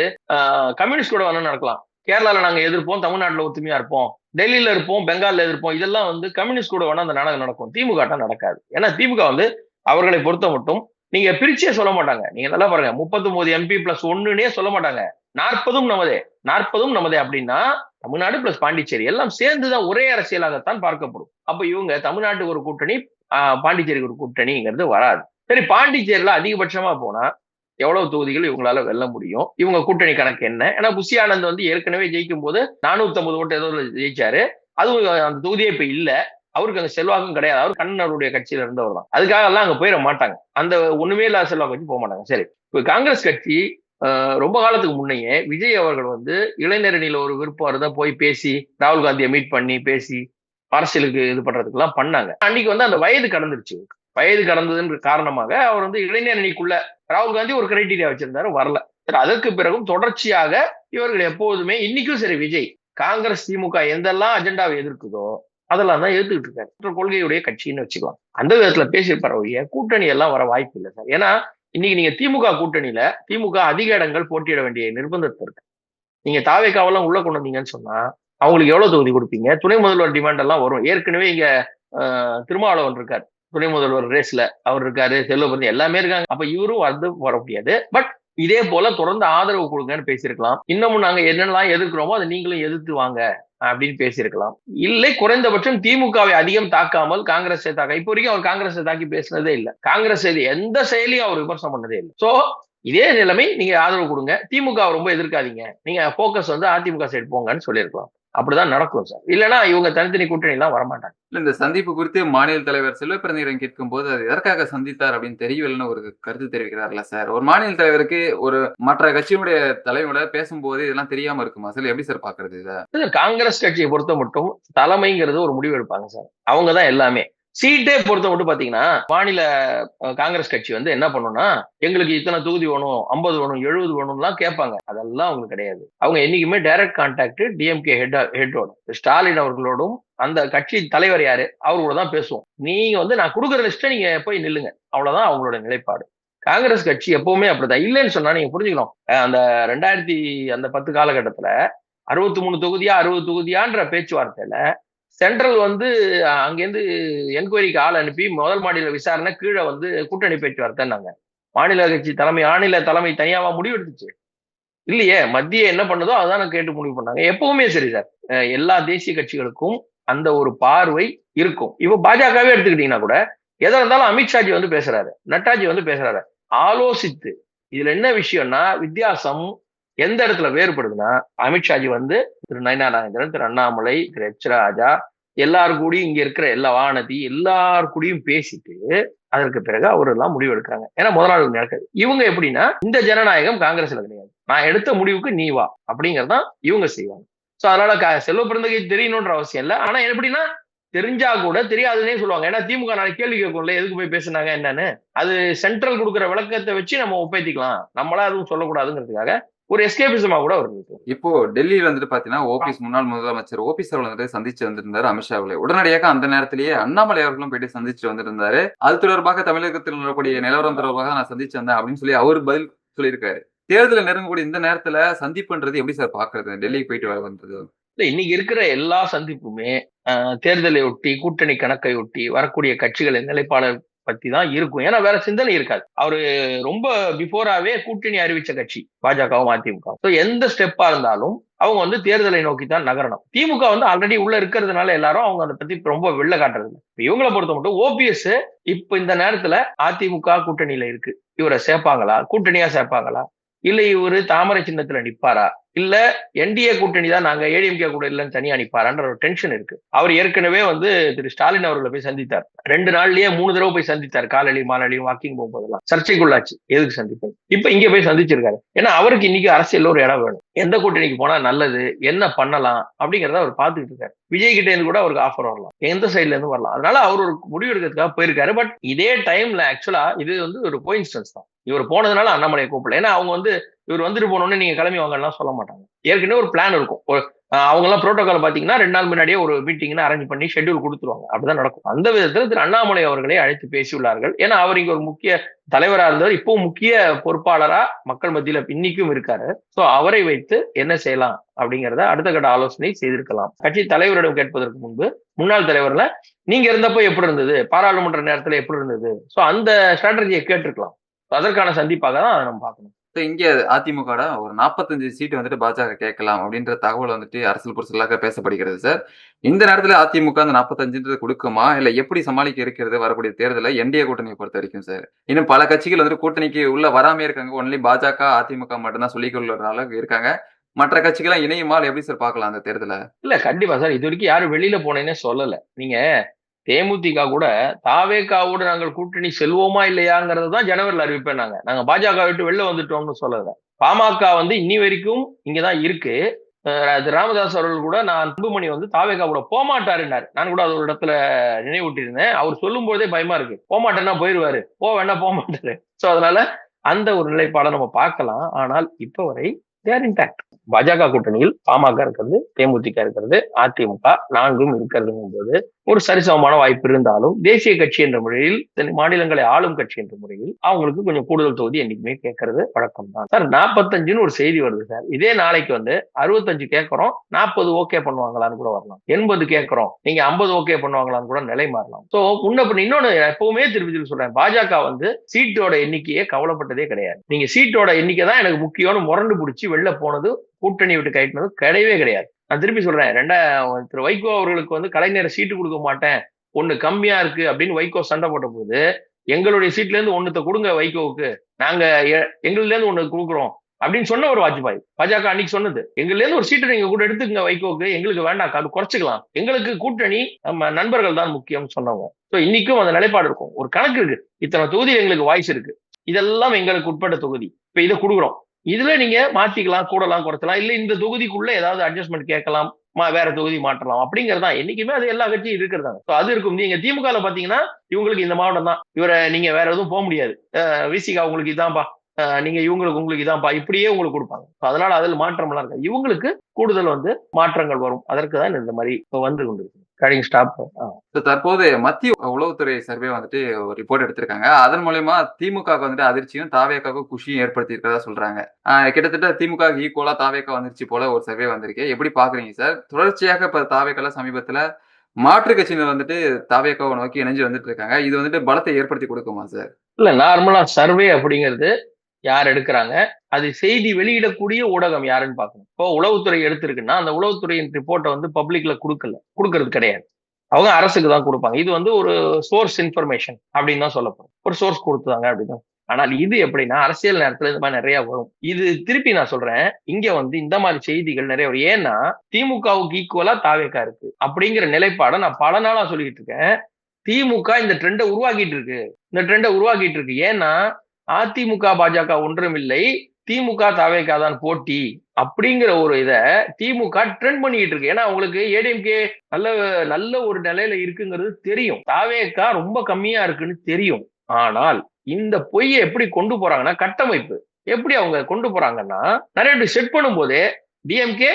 கம்யூனிஸ்ட் கூட வேணா நடக்கலாம். கேரளால நாங்க எதிர்ப்போம் தமிழ்நாட்டுல ஒத்துமையா இருப்போம். டெல்லியில இருப்போம் பெங்கால்ல எதிர்ப்போம். இதெல்லாம் வந்து கம்யூனிஸ்ட் கூட வேணா அந்த நாடகம் நடக்கும். திமுக நடக்காது. ஏன்னா திமுக வந்து அவர்களை பொறுத்த மட்டும் நீங்க பிரிச்சே சொல்ல மாட்டாங்க. நீங்க நல்லா பாருங்க முப்பத்தொன்பது எம்பி பிளஸ் ஒன்னுன்னே சொல்ல மாட்டாங்க. நாற்பதும் நமதே. நாற்பதும் நமதே அப்படின்னா தமிழ்நாடு பிளஸ் பாண்டிச்சேரி எல்லாம் சேர்ந்துதான் ஒரே அரசியலாகத்தான் பார்க்கப்படும். அப்ப இவங்க தமிழ்நாட்டுக்கு ஒரு கூட்டணி பாண்டிச்சேரிக்கு ஒரு கூட்டணிங்கிறது வராது. சரி பாண்டிச்சேரியில அதிகபட்சமா போனா எவ்வளவு தொகுதிகள் இவங்களால வெல்ல முடியும்? இவங்க கூட்டணி கணக்கு என்ன? ஏன்னா புஷி ஆனந்த் வந்து ஏற்கனவே ஜெயிக்கும் போது நானூத்தி ஐம்பது ஓட்டு ஏதோ ஜெயிச்சாரு. அதுவும் அந்த தொகுதியே இப்ப இல்லை. அவருக்கு அந்த செல்வாக்கும் கிடையாது. அவர் கண்ணனுடைய கட்சியில இருந்தவர் தான். அதுக்காக எல்லாம் அங்க போயிட மாட்டாங்க. அந்த ஒண்ணுமே இல்லாத செல்வாக்கு வச்சு போக மாட்டாங்க. சரி. இப்போ காங்கிரஸ் கட்சி ரொம்ப காலத்துக்கு முன்னையே விஜய் அவர்கள் வந்து இளைஞரணியில ஒரு விருப்பம் இருந்தா போய் பேசி ராகுல் காந்தியை மீட் பண்ணி பேசி அரசியலுக்கு இது பண்றதுக்கு எல்லாம் பண்ணாங்க. அன்னைக்கு வந்து அந்த வயது கடந்துருச்சு. வயது கடந்ததுன்ற காரணமாக அவர் வந்து இளைஞரணிக்குள்ள ராகுல் காந்தி ஒரு கிரைடீரியா வச்சிருந்தாரு வரல. அதற்கு பிறகும் தொடர்ச்சியாக இவர்கள் எப்போதுமே இன்னைக்கும் சரி விஜய் காங்கிரஸ் திமுக எந்தெல்லாம் அஜெண்டாவை எதிர்க்குதோ அதெல்லாம் தான் எதிர்த்துக்கிட்டு இருக்காரு. கொள்கையுடைய கட்சின்னு வச்சுக்கலாம். அந்த விதத்துல பேசியிருப்பார் ஒழிய கூட்டணி எல்லாம் வர வாய்ப்பு இல்லை சார். ஏன்னா இன்னைக்கு நீங்க திமுக கூட்டணியில திமுக அதிக இடங்கள் போட்டியிட வேண்டிய நிர்பந்தத்தை இருக்கு. நீங்க தாவேக்காவெல்லாம் உள்ள கொண்டு வந்தீங்கன்னு சொன்னா அவங்களுக்கு எவ்வளவு தொகுதி கொடுப்பீங்க? துணை முதல்வர் டிமாண்ட் எல்லாம் வரும். ஏற்கனவே இங்க திருமாவளவன் இருக்காரு. துணை முதல்வர் ரேஸ்ல அவர் இருக்காரு செல்வபதி எல்லாமே இருக்காங்க. அப்ப இவரும் வந்து வர முடியாது. பட் இதே போல தொடர்ந்து ஆதரவு கொடுங்கன்னு பேசியிருக்கலாம். இன்னமும் நாங்க என்னெல்லாம் எதிர்க்கிறோமோ அதை நீங்களும் எதிர்த்து வாங்க. அப்படின்னு பேசியிருக்கலாம். இல்லை குறைந்தபட்சம் திமுகவை அதிகம் தாக்காமல் காங்கிரஸை தாக்க இப்போ வரைக்கும் அவர் காங்கிரஸை தாக்கி பேசினதே இல்லை. காங்கிரஸ் எந்த செயலியும் அவர் விமர்சனம் பண்ணதே இல்லை. சோ இதே நிலைமை நீங்க ஆதரவு கொடுங்க. திமுக ரொம்ப எதிர்க்காதீங்க. நீங்க போக்கஸ் வந்து அதிமுக சைடு போங்கன்னு சொல்லியிருக்கலாம். அப்படிதான் நடக்கும் சார். இல்லைன்னா இவங்க தனித்தனி கூட்டணி எல்லாம் வரமாட்டாங்க இந்த சந்திப்பு குறித்து மாநில தலைவர் செல்வ பிறந்தீரன் கேட்கும் போது அது எதற்காக சந்தித்தார் அப்படின்னு தெரியவில்லைன்னு ஒரு கருத்து தெரிவிக்கிறார்ல சார். ஒரு மாநில தலைவருக்கு ஒரு மற்ற கட்சியினுடைய தலைவரோட பேசும்போது இதெல்லாம் தெரியாம இருக்குமா சார்? எப்படி சார் பாக்குறது இதை? காங்கிரஸ் கட்சியை பொறுத்த மட்டும் தலைமைங்கிறது ஒரு முடிவு எடுப்பாங்க சார். அவங்க தான் எல்லாமே. சீட்டே பொறுத்த மட்டும் பாத்தீங்கன்னா மாநில காங்கிரஸ் கட்சி வந்து என்ன பண்ணும்னா எங்களுக்கு இத்தனை தொகுதி வேணும் ஐம்பது வேணும் எழுபது வேணும்லாம் கேட்பாங்க. அதெல்லாம் அவங்களுக்கு கிடையாது. அவங்க என்னைக்குமே டைரக்ட் கான்டாக்ட் டிஎம்கே ஹெட் ஹெட்டோட ஸ்டாலின் அவர்களோடும் அந்த கட்சி தலைவர் யாரு? அவர்களோட தான் பேசுவோம். நீங்க வந்து நான் கொடுக்குற லிஸ்ட்டை நீங்க போய் நில்லுங்க. அவ்வளவுதான் அவங்களோட நிலைப்பாடு. காங்கிரஸ் கட்சி எப்பவுமே அப்படிதான். இல்லைன்னு சொன்னா நீங்க புரிஞ்சுக்கணும். அந்த ரெண்டாயிரத்தி அந்த பத்து காலகட்டத்துல அறுபத்தி மூணு தொகுதியா அறுபது தொகுதியான்ற பேச்சுவார்த்தையில சென்ட்ரல் வந்து அங்கேருந்து என்கொயரிக்கு ஆள் அனுப்பி முதல் மாநில விசாரணை கீழே வந்து கூட்டணி பேச்சுவார்த்தைன்னாங்க மாநில கட்சி தலைமை மாநில தலைமை தனியாவா முடிவெடுத்துச்சு இல்லையே மத்திய என்ன பண்ணுதோ அதான் கேட்டு முடிவு பண்ணாங்க. எப்பவுமே சரி சார். எல்லா தேசிய கட்சிகளுக்கும் அந்த ஒரு பார்வை இருக்கும். இப்போ பாஜகவே எடுத்துக்கிட்டீங்கன்னா கூட எதா இருந்தாலும் அமித்ஷாஜி வந்து பேசுறாரு நட்டாஜி வந்து பேசுறாரு. ஆலோசித்து இதுல என்ன விஷயம்னா வித்தியாசம் எந்த இடத்துல வேறுபடுதுன்னா அமித்ஷாஜி வந்து திரு நயனா நாகேந்திரன் திரு அண்ணாமலை திரு எச் ராஜா எல்லாரு கூடயும் இங்க இருக்கிற எல்லா வானதி எல்லார் கூடயும் பேசிட்டு அதற்கு பிறகு அவர் எல்லாம் முடிவு எடுக்கிறாங்க ஏன்னா முதலாளி நடக்குது இவங்க எப்படின்னா இந்த ஜனநாயகம் காங்கிரஸ்ல கிடையாது. நான் எடுத்த முடிவுக்கு நீ வா அப்படிங்கறதான் இவங்க செய்வாங்க. சோ அதனால க- செல்வ பிறந்தகை தெரியணுன்ற அவசியம் இல்லை. ஆனா எப்படின்னா தெரிஞ்சா கூட தெரியாதுன்னே சொல்லுவாங்க. ஏன்னா திமுக நாளைக்கு கேள்வி கேட்கும்ல எதுக்கு போய் பேசுனாங்க என்னன்னு? அது சென்ட்ரல் கொடுக்குற விளக்கத்தை வச்சு நம்ம ஒப்பைத்திக்கலாம். நம்மளா எதுவும் சொல்லக்கூடாதுங்கிறதுக்காக ஒரு எஸ்கேபிசமா கூட வருது இப்போ டெல்லியில வந்துட்டு பாத்தீங்கன்னா ஓபிஎஸ் முன்னாள் முதலமைச்சர் ஓபிஎஸ் அவர்கள் வந்துட்டு சந்திச்சு வந்திருந்தாரு அமித்ஷா அவர்களை. உடனடியாக அந்த நேரத்திலேயே அண்ணாமலை அவர்களும் போயிட்டு சந்திச்சு வந்திருந்தாரு. அது தொடர்பாக தமிழகத்தில் நிலவக்கூடிய நிலவரம் தொடர்பாக நான் சந்திச்சு வந்தேன் அப்படின்னு சொல்லி அவர் பதில் சொல்லியிருக்காரு. தேர்தல் நெருங்கக்கூடிய இந்த நேரத்துல சந்திப்புன்றது எப்படி சார் பாக்குறது? டெல்லிக்கு போயிட்டு வந்தது. இல்ல இன்னைக்கு இருக்கிற எல்லா சந்திப்புமே தேர்தலை ஒட்டி கூட்டணி கணக்கை ஒட்டி வரக்கூடிய கட்சிகளின் நிலைப்பாடு பத்தி தான் இருக்கும். ஏன்னா வேற சிந்தனை இருக்காது. அவரு ரொம்ப பிஃபோராவே கூட்டணி அறிவிச்ச கட்சி பாஜகவும் அதிமுக ஸோ எந்த ஸ்டெப்பா இருந்தாலும் அவங்க வந்து தேர்தலை நோக்கி தான் நகரணும். திமுக வந்து ஆல்ரெடி உள்ள இருக்கிறதுனால எல்லாரும் அவங்க அதை பத்தி ரொம்ப வெளில காட்டுறது இப்ப இவங்களை பொறுத்த மட்டும் ஓபிஎஸ் இப்ப இந்த நேரத்துல அதிமுக கூட்டணியில இருக்கு. இவரை சேர்ப்பாங்களா? கூட்டணியா சேர்ப்பாங்களா? இல்ல இவரு தாமரை சின்னத்துல நிப்பாரா? இல்ல என்டிஏ கூட்டணி தான் நாங்க ஏடிஎம்கே கூட இல்லைன்னு தனியா அனுப்பாரான்ற ஒரு டென்ஷன் இருக்கு. அவர் ஏற்கனவே வந்து திரு ஸ்டாலின் அவர்களை போய் சந்தித்தார். ரெண்டு நாள்லயே மூணு தடவை போய் சந்தித்தார். காலடி மாலடியும் வாக்கிங் போகும்போதெல்லாம். சர்ச்சைக்குள்ளாச்சு. எதுக்கு சந்திப்பது இப்ப இங்க போய் சந்திச்சிருக்காரு. ஏன்னா அவருக்கு இன்னைக்கு அரசியல் ஒரு இடம் வேணும். எந்த கூட்டணிக்கு போனா நல்லது என்ன பண்ணலாம் அப்படிங்கறத அவர் பாத்துக்கிட்டு இருக்காரு. விஜய் கிட்ட இருந்து கூட அவருக்கு ஆஃபர் வரலாம். எந்த சைட்ல இருந்து வரலாம். அதனால அவர் ஒரு முடிவு எடுக்கிறதுக்காக போயிருக்காரு. பட் இதே டைம்ல ஆக்சுவலா இது வந்து ஒரு கோயின்ஸ்டன்ஸ் தான். இவர் போனதுனால அண்ணாமலையை கூப்பிடல. ஏன்னா அவங்க வந்து இவர் வந்துட்டு போனோடனே நீங்க கிளம்பி வாங்கலாம் சொல்ல மாட்டாங்க. ஏற்கனவே ஒரு பிளான் இருக்கும். ஒரு- அவங்க எல்லாம் புரோட்டோகால் பாத்தீங்கன்னா ரெண்டு நாள் முன்னாடியே ஒரு மீட்டிங்னு அரேஞ்ச் பண்ணி ஷெட்யூல் கொடுத்துருவாங்க. அப்படிதான் நடக்கும். அந்த விதத்துல திரு அண்ணாமலை அவர்களை அழைத்து பேசியுள்ளார்கள். ஏன்னா அவர் இங்க ஒரு முக்கிய தலைவரா இருந்தவர் இப்போ முக்கிய பொறுப்பாளரா மக்கள் மத்தியில இன்னைக்கும் இருக்காரு. சோ அவரை வைத்து என்ன செய்யலாம் அப்படிங்கறத அடுத்த கட்ட ஆலோசனை செய்திருக்கலாம். கட்சி தலைவரிடம் கேட்பதற்கு முன்பு முன்னாள் தலைவர்ல நீங்க இருந்தப்போ எப்படி இருந்தது? பாராளுமன்ற நேரத்துல எப்படி இருந்தது? சோ அந்த ஸ்ட்ராட்டஜியை கேட்டிருக்கலாம். அதற்கான சந்திப்பாக தான் அதை நம்ம பார்க்கணும். இங்க அதிமுக ஒரு 45 சீட் வந்துட்டு பாஜக கேட்கலாம் அப்படின்ற தகவல் வந்துட்டு அரசியல் புரிசலாக பேசப்படுகிறது சார் இந்த நேரத்துல அதிமுக அந்த 45 கொடுக்குமா? இல்ல எப்படி சமாளிக்க இருக்கிறது? வரக்கூடிய தேர்தலை என்டிஏ கூட்டணியை பொறுத்த வரைக்கும் சார் இன்னும் பல கட்சிகள் வந்துட்டு கூட்டணிக்கு உள்ள வராம இருக்காங்க. ஒன்லி பாஜக அதிமுக மட்டும்தான் சொல்லிக்கொள்ளுற அளவுக்கு இருக்காங்க. மற்ற கட்சிகள் இணையுமால் எப்படி சார் பார்க்கலாம் அந்த தேர்தலை? இல்ல கண்டிப்பா சார் இது வரைக்கும் யாரும் வெளியில போனேன்னே சொல்லல. நீங்க தேமுதிக கூட தாவேகாவோட நாங்கள் கூட்டணி செல்வோமா இல்லையாங்கிறது தான் ஜனவரியில் அறிவிப்பேன் நாங்க. நாங்க பாஜக விட்டு வெளில வந்துட்டோம்னு சொல்லல. பாமக வந்து இன்னி வரைக்கும் இங்கதான் இருக்கு. அஹ் ராமதாஸ் அவர்கள் கூட நான் அன்புமணி வந்து தாவேகா கூட போமாட்டாருன்னாரு. நான் கூட அது ஒரு இடத்துல நினைவூட்டியிருந்தேன். அவர் சொல்லும் போதே பயமா இருக்கு. போமாட்டேன்னா போயிருவாரு. போ வேணா போமாட்டாரு. சோ அதனால அந்த ஒரு நிலைப்பாடை நம்ம பார்க்கலாம். ஆனால் இப்ப வரை தேர் இன்டாக்ட் பாஜக கூட்டணியில் பாமக இருக்கிறது தேமுதிக இருக்கிறது அதிமுக நான்கும் இருக்கிறதுங்கும் போது ஒரு சரிசமமான வாய்ப்பு இருந்தாலும் தேசிய கட்சி என்ற முறையில் மாநிலங்களை ஆளும் கட்சி என்ற முறையில் அவங்களுக்கு கொஞ்சம் கூடுதல் தொகுதி என்னைக்குமே கேட்கறது வழக்கம் தான் சார் நாற்பத்தஞ்சுன்னு ஒரு செய்தி வருது சார். இதே நாளைக்கு வந்து அறுபத்தஞ்சு கேட்கறோம் நாற்பது ஓகே பண்ணுவாங்களான்னு கூட வரலாம். எண்பது கேட்கறோம் நீங்க ஐம்பது ஓகே பண்ணுவாங்களான்னு கூட நிலை மாறலாம். சோ முன்ன பின்ன இன்னொன்னு எப்பவுமே திருப்பி திருப்பி சொல்றேன். பாஜக வந்து சீட்டோட எண்ணிக்கையே கவலைப்பட்டதே கிடையாது. நீங்க சீட்டோட எண்ணிக்கை தான் எனக்கு முக்கியம்னு முரண்டு பிடிச்சி வெளில போனது கூட்டணி விட்டு கைட்டினது கிடையவே கிடையாது. நான் திருப்பி சொல்றேன். ரெண்டா திரு வைகோ அவர்களுக்கு வந்து கலைஞர் சீட்டு கொடுக்க மாட்டேன். ஒண்ணு கம்மியா இருக்கு அப்படின்னு வைகோ சண்டை போட்ட போது எங்களுடைய சீட்ல இருந்து ஒண்ணுத்த கொடுங்க வைகோவுக்கு. நாங்க எ- எங்கள்ல இருந்து ஒண்ணு கொடுக்குறோம் அப்படின்னு சொன்ன ஒரு வாஜ்பாய். பாஜக அன்னைக்கு சொன்னது. எங்கள்ல இருந்து ஒரு சீட்டை நீங்க கூட எடுத்துக்கங்க வைகோவுக்கு. எங்களுக்கு வேண்டாம் அது குறைச்சிக்கலாம். எங்களுக்கு கூட்டணி நம்ம நண்பர்கள் தான் முக்கியம்னு சொன்னவங்க. ஸோ இன்னைக்கும் அந்த நிலைப்பாடு இருக்கும். ஒரு கணக்கு இருக்கு. இத்தனை தொகுதி எங்களுக்கு வாய்ஸ் இருக்கு. இதெல்லாம் எங்களுக்கு உட்பட்ட தொகுதி. இப்ப இதை கொடுக்குறோம். இதுல நீங்க மாத்திக்கலாம் கூடலாம் குறைச்சலாம். இல்ல இந்த தொகுதிக்குள்ள ஏதாவது அட்ஜஸ்ட்மெண்ட் கேட்கலாம் மா வேற தொகுதி மாற்றலாம். அப்படிங்கறதா என்னைக்குமே அது எல்லா கட்சியும் இருக்கிறதாங்க. ஸோ அது இருக்கும். நீங்க திமுக பாத்தீங்கன்னா இவங்களுக்கு இந்த மாவட்டம் தான். இவரை நீங்க வேற எதுவும் போக முடியாது. விசிகா உங்களுக்கு இதான்பா. நீங்க இவங்களுக்கு உங்களுக்கு இதான்பா. இப்படியே உங்களுக்கு கொடுப்பாங்க. So அதனால அதில் மாற்றம்லாம் இருக்காது. இவங்களுக்கு கூடுதல் வந்து மாற்றங்கள் வரும். அதற்கு தான் இந்த மாதிரி இப்போ வந்து கொண்டிருக்கு. கடிங் ஸ்டாப் தற்போது மத்திய உளவுத்துறை சர்வே வந்துட்டு ஒரு ரிப்போர்ட் எடுத்திருக்காங்க. அதன் மூலயமா திமுக வந்துட்டு அதிர்ச்சியும் தாவேக்காவுக்கு குஷியும் ஏற்படுத்தி இருக்கிறதா சொல்றாங்க கிட்டத்தட்ட திமுக ஈக்குவலா தாவேக்கா வந்துருச்சு போல ஒரு சர்வே வந்திருக்கு. எப்படி பாக்குறீங்க சார் தொடர்ச்சியாக இப்ப தாவேக்கால சமீபத்துல மாற்று கட்சியினர் வந்துட்டு தாவேக்காவை நோக்கி இணைஞ்சு வந்துட்டு இருக்காங்க. இது வந்துட்டு பலத்தை ஏற்படுத்தி கொடுக்குமா சார் இல்ல நார்மலா சர்வே அப்படிங்கிறது யார் எடுக்கிறாங்க? அது செய்தி வெளியிடக்கூடிய ஊடகம் யாருன்னு பார்க்கணும். இப்போ உளவுத்துறை எடுத்திருக்குன்னா அந்த உளவுத்துறையின் ரிப்போர்ட்டை வந்து பப்ளிக்ல கொடுக்கல. கொடுக்கறது கிடையாது. அவங்க அரசுக்கு தான் கொடுப்பாங்க. இது வந்து ஒரு சோர்ஸ் இன்ஃபர்மேஷன் அப்படின்னு தான் சொல்லப்படும். ஒரு சோர்ஸ் கொடுத்தாங்க அப்படின்னு ஆனால் இது எப்படின்னா அரசியல் நேரத்துல இந்த மாதிரி நிறைய வரும். இது திருப்பி நான் சொல்றேன். இங்க வந்து இந்த மாதிரி செய்திகள் நிறைய வரும். ஏன்னா திமுகவுக்கு ஈக்குவலா தாவேக்கா இருக்கு. அப்படிங்கிற நிலைப்பாடை நான் பல நாளா சொல்லிட்டு இருக்கேன். திமுக இந்த ட்ரெண்டை உருவாக்கிட்டு இருக்கு. இந்த ட்ரெண்டை உருவாக்கிட்டு இருக்கு. ஏன்னா அதிமுக பாஜக ஒன்றுமில்லை. திமுக தாவேக்கா தான் போட்டி அப்படிங்கிற ஒரு இதை திமுக ட்ரெண்ட் பண்ணிட்டு இருக்கு. ஏன்னா அவங்களுக்கு ஏடிஎம்கே நல்ல நல்ல ஒரு நிலையில இருக்குங்கிறது தெரியும். தாவேக்கா ரொம்ப கம்மியா இருக்குன்னு தெரியும். ஆனால் இந்த பொய்யை எப்படி கொண்டு போறாங்கன்னா கட்டமைப்பு. எப்படி அவங்க கொண்டு போறாங்கன்னா நிறைய பேர் செட் பண்ணும்போதே டிஎம்கே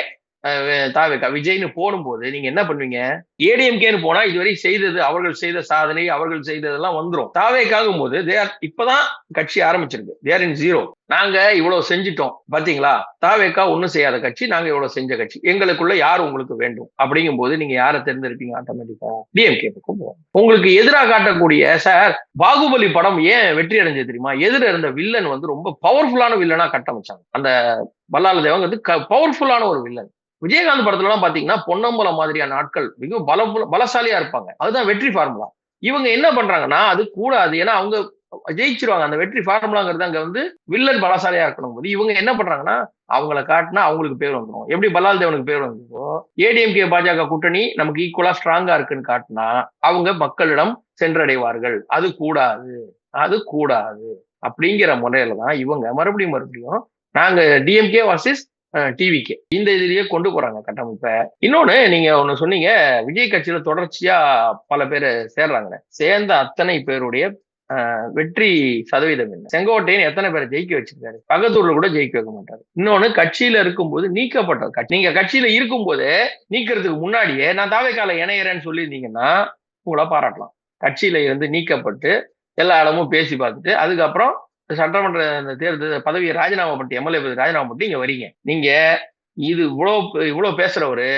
தாவேக்கா விஜய்னு போடும்போது நீங்க என்ன பண்ணுவீங்க? ஏடிஎம்கேன்னு போனா இதுவரை செய்தது அவர்கள் செய்த சாதனை அவர்கள் செய்ததெல்லாம் வந்துரும். தாவேக்காகும் போது தேர் இப்பதான் கட்சி ஆரம்பிச்சிருக்கு. தேர் இன் ஜீரோ நாங்க இவ்வளவு செஞ்சிட்டோம். பாத்தீங்களா? தாவேக்கா ஒண்ணும் செய்யாத கட்சி நாங்க இவ்வளவு செஞ்ச கட்சி. எங்களுக்குள்ள யார் உங்களுக்கு வேண்டும்? அப்படிங்கும் போது நீங்க யாரை தேர்ந்தெடுப்பீங்க ஆட்டோமேட்டிக்கா டிஎம்கே பக்கம் உங்களுக்கு எதிராக காட்டக்கூடிய சார் பாகுபலி படம் ஏன் வெற்றி அடைஞ்சது தெரியுமா? எதிர இருந்த வில்லன் வந்து ரொம்ப பவர்ஃபுல்லான வில்லனா கட்டமைச்சாங்க அந்த பல்லால வந்து பவர்ஃபுல்லான ஒரு வில்லன் விஜயகாந்த் படத்துல எல்லாம் பாத்தீங்கன்னா பொன்னம்பலம் மாதிரியான ஆட்கள் மிகவும் பல பலசாலியா இருப்பாங்க. அதுதான் வெற்றி ஃபார்முலா இவங்க என்ன பண்றாங்கன்னா அது கூடாது. ஏன்னா அவங்க ஜெயிச்சிருவாங்க. அந்த வெற்றி ஃபார்முலாங்கிறது அங்க வந்து வில்லன் பலசாலியா இருக்கணும் போது இவங்க என்ன பண்றாங்கன்னா அவங்கள காட்டினா அவங்களுக்கு பேர் வந்துடும் எப்படி பல்லால் தேவனுக்கு பேர் வந்ததோ ஏடிஎம்கே பாஜக கூட்டணி நமக்கு ஈக்குவலா ஸ்ட்ராங்கா இருக்குன்னு காட்டினா அவங்க மக்களிடம் சென்றடைவார்கள். அது கூடாது. அது கூடாது. அப்படிங்கிற முறையில தான் இவங்க மறுபடியும் மறுபடியும் நாங்க டிஎம்கே வர்சஸ் டிவிக்கு இந்த இதுலயே கொண்டு போறாங்க கட்டமைப்பை. இன்னொன்னு நீங்க ஒண்ணு சொன்னீங்க விஜய் கட்சியில தொடர்ச்சியா பல பேர் சேர்றாங்க சேர்ந்த அத்தனை பேருடைய வெற்றி சதவீதம் என்ன? செங்கோட்டையன் எத்தனை பேரை ஜெயிக்க வச்சிருக்காரு? பகத்தூர்ல கூட ஜெயிக்க வைக்க மாட்டாரு. இன்னொன்னு கட்சியில இருக்கும்போது நீக்கப்பட்ட நீங்க கட்சியில இருக்கும்போது நீக்கிறதுக்கு முன்னாடியே நான் தாவைக்கால இணையறேன்னு சொல்லியிருந்தீங்கன்னா உங்களை பாராட்டலாம். கட்சியில இருந்து நீக்கப்பட்டு எல்லா இடமும் பேசி பார்த்துட்டு அதுக்கப்புறம் சட்டமன்ற தேர்தல் பதவியை ராஜினாமா பண்ணிட்டு எம்எல்ஏ பதவி ராஜினாமா பண்ணிட்டு இங்க வரீங்க. நீங்க இது இவ்வளவு இவ்வளவு பேசுறவரு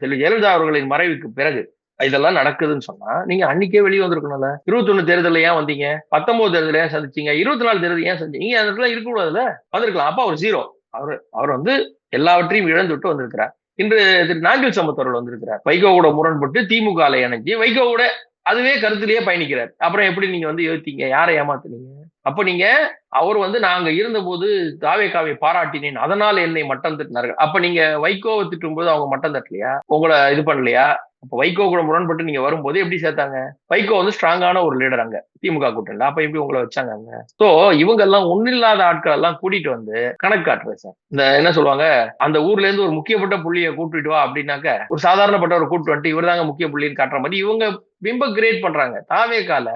செல்வி ஜெயலலிதா அவர்களின் மறைவுக்கு பிறகு இதெல்லாம் நடக்குதுன்னு சொன்னா நீங்க அன்னைக்கே வெளியே வந்திருக்கணும்ல. இருபத்தி ஒண்ணு தேர்தலில் ஏன் வந்தீங்க? பத்தொன்பது தேர்தல் ஏன் சந்திச்சீங்க? இருபத்தி நாலு தேர்தல் ஏன் சந்திச்சீங்க? நீங்க அந்த இடத்துல இருக்கக்கூடாதுல வந்திருக்கலாம். அப்ப அவர் ஜீரோ அவர் அவர் வந்து எல்லாவற்றையும் இழந்து விட்டு வந்திருக்கிறார். இன்று திரு நாஞ்சில் சம்பத்தவர்கள் வந்திருக்கிறார். வைகோ கூட முரண்பட்டு திமுக இணைஞ்சு வைகோ கூட அதுவே கருத்திலேயே பயணிக்கிறார். அப்புறம் எப்படி நீங்க வந்து யோசித்தீங்க யாரை ஏமாத்துனீங்க? அப்ப நீங்க அவர் வந்து நாங்க இருந்தபோது தாவேக்காவை பாராட்டினேன். அதனால என்னை மட்டம் தட்டினார்கள். அப்ப நீங்க வைகோவை திட்டும் போது அவங்க மட்டம் தட்டலையா? உங்களை இது பண்ணலையா? அப்போ வைகோ கூட முரண்பட்டு நீங்க வரும்போது எப்படி சேர்த்தாங்க? வைகோ வந்து ஸ்ட்ராங்கான ஒரு லீடர் அங்க திமுக கூட்டணியில. அப்ப எப்படி உங்களை வச்சாங்க அங்க? சோ இவங்க எல்லாம் ஒன்னில்லாத ஆட்கள் எல்லாம் கூட்டிட்டு வந்து கணக்கு காட்டுறது சார் இந்த என்ன சொல்லுவாங்க? அந்த ஊர்ல இருந்து ஒரு முக்கியப்பட்ட புள்ளியை கூட்டிட்டு வா அப்படின்னாக்க ஒரு சாதாரணப்பட்ட ஒரு கூட்டு வந்துட்டு இவர் தாங்க முக்கிய புள்ளின்னு காட்டுற மாதிரி இவங்க பிம்பம் கிரியேட் பண்றாங்க. தாவே கால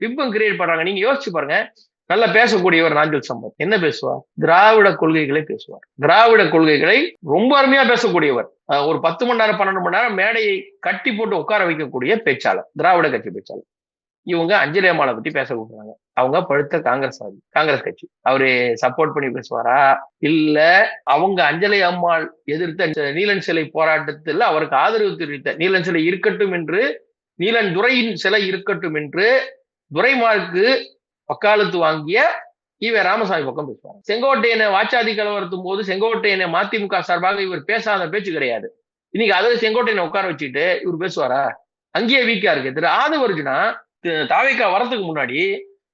பிம்பம் கிரியேட் பண்றாங்க. நீங்க யோசிச்சு பாருங்க. நல்லா பேசக்கூடியவர் நாஞ்சல் சம்பத். என்ன பேசுவார் திராவிட கொள்கைகளை பேசுவார். திராவிட கொள்கைகளை ரொம்ப அருமையா பேசக்கூடியவர். ஒரு பத்து மணி நேரம் பன்னெண்டு மணி நேரம் மேடையை கட்டி போட்டு உட்கார வைக்கக்கூடிய பேச்சாளர் திராவிட கட்சி பேச்சாளர். இவங்க அஞ்சலி அம்மாவை பத்தி பேச கூப்பிடுறாங்க. அவங்க பழுத்த காங்கிரஸ் ஆதி காங்கிரஸ் கட்சி. அவரு சப்போர்ட் பண்ணி பேசுவாரா? இல்ல அவங்க அஞ்சலி அம்மாள் எதிர்த்த நீலன் சிலை போராட்டத்தில் அவருக்கு ஆதரவு தெரிவித்த நீலன் சிலை இருக்கட்டும் என்று நீலன் துரையின் சிலை இருக்கட்டும் என்று துரைமாருக்கு வக்காலத்து வாங்கிய இவ ராமசாமி பக்கம் பேசுவாங்க. செங்கோட்டையனை வாச்சாதி கலவரத்தும் போது செங்கோட்டையனை மதிமுக சார்பாக இவர் பேசாத பேச்சு கிடையாது. இன்னைக்கு அதில் செங்கோட்டையனை உட்கார வச்சுட்டு இவர் பேசுவாரா? அங்கேயே வீக்கா இருக்கு. திரு ஆதவர்ஜுனா தாவைக்கா வரத்துக்கு முன்னாடி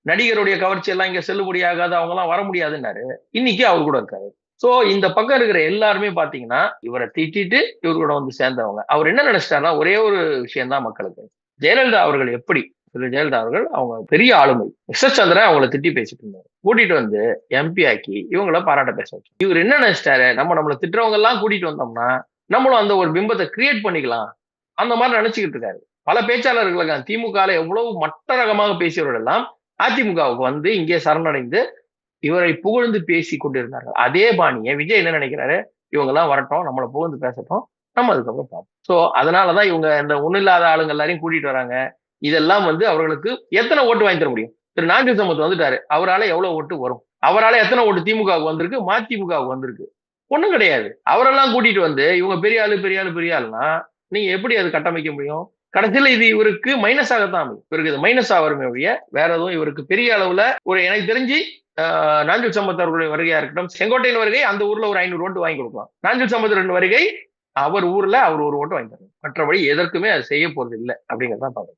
நடிகருடைய கவர்ச்சி எல்லாம் இங்க செல்லுபடியாகாது அவங்க எல்லாம் வர முடியாதுன்னாரு. இன்னைக்கு அவர் கூட இருக்காரு. சோ இந்த பக்கம் இருக்கிற எல்லாருமே பாத்தீங்கன்னா இவரை திட்டிட்டு இவர் கூட வந்து சேர்ந்தவங்க. அவர் என்ன நினைச்சிட்டாருன்னா ஒரே ஒரு விஷயம் தான் மக்களுக்கு. ஜெயலலிதா அவர்கள் எப்படி திரு ஜெயலலிதா அவர்கள் அவங்க பெரிய ஆளுமை. எஸ் எஸ் சந்திரன் அவங்கள திட்டி பேசிட்டு இருந்தாரு. கூட்டிட்டு வந்து எம்பி ஆக்கி இவங்கள பாராட்ட பேச வச்சு இவர் என்ன நினைச்சிட்டாரு? நம்ம நம்மளை திட்டுறவங்க எல்லாம் கூட்டிட்டு வந்தோம்னா நம்மளும் அந்த ஒரு பிம்பத்தை கிரியேட் பண்ணிக்கலாம். அந்த மாதிரி நினைச்சுக்கிட்டு இருக்காரு. பல பேச்சாளர்கள் திமுக எவ்வளவு மட்ட ரகமாக பேசியவர்கள் எல்லாம் அதிமுகவுக்கு வந்து இங்கே சரணடைந்து இவரை புகழ்ந்து பேசி கொண்டிருந்தார்கள். அதே பாணியை விஜய் என்ன நினைக்கிறாரு? இவங்க எல்லாம் வரட்டும் நம்மளை புகழ்ந்து பேசட்டும் நம்ம அதுக்கப்புறம் பார்ப்போம். ஸோ அதனாலதான் இவங்க இந்த ஒண்ணில்லாத ஆளுங்க எல்லாரையும் கூட்டிட்டு வராங்க. இதெல்லாம் வந்து அவர்களுக்கு எத்தனை ஓட்டு வாங்கி தர முடியும்? திரு நான்கு சமத்து வந்துட்டாரு. அவரால் எவ்வளவு ஓட்டு வரும்? அவரால் எத்தனை ஓட்டு திமுகவுக்கு வந்திருக்கு? மதிமுகவுக்கு வந்திருக்கு. ஒண்ணும் கிடையாது. அவரெல்லாம் கூட்டிட்டு வந்து இவங்க பெரிய ஆளு பெரிய ஆளு பெரிய ஆளுனா நீங்க எப்படி அது கட்டமைக்க முடியும்? கடைசியில் இது இவருக்கு மைனஸாகத்தான் அமையும். இவருக்கு இது மைனஸ் ஆகிறமே ஒழிய வேற எதுவும் இவருக்கு பெரிய அளவுல ஒரு எனக்கு தெரிஞ்சு நாஞ்சில் சம்பத் அவர்களுடைய வருகையா இருக்கட்டும் செங்கோட்டையின் வருகை அந்த ஊர்ல ஒரு ஐநூறு ஓட்டு வாங்கி கொடுக்கலாம். நாஞ்சில் சம்பத் ரெண்டு வருகை அவர் ஊர்ல அவர் ஒரு ஓட்டு வாங்கி தரணும். மற்றபடி எதற்குமே அது செய்ய போறது இல்லை அப்படிங்கிறதான் பாருங்க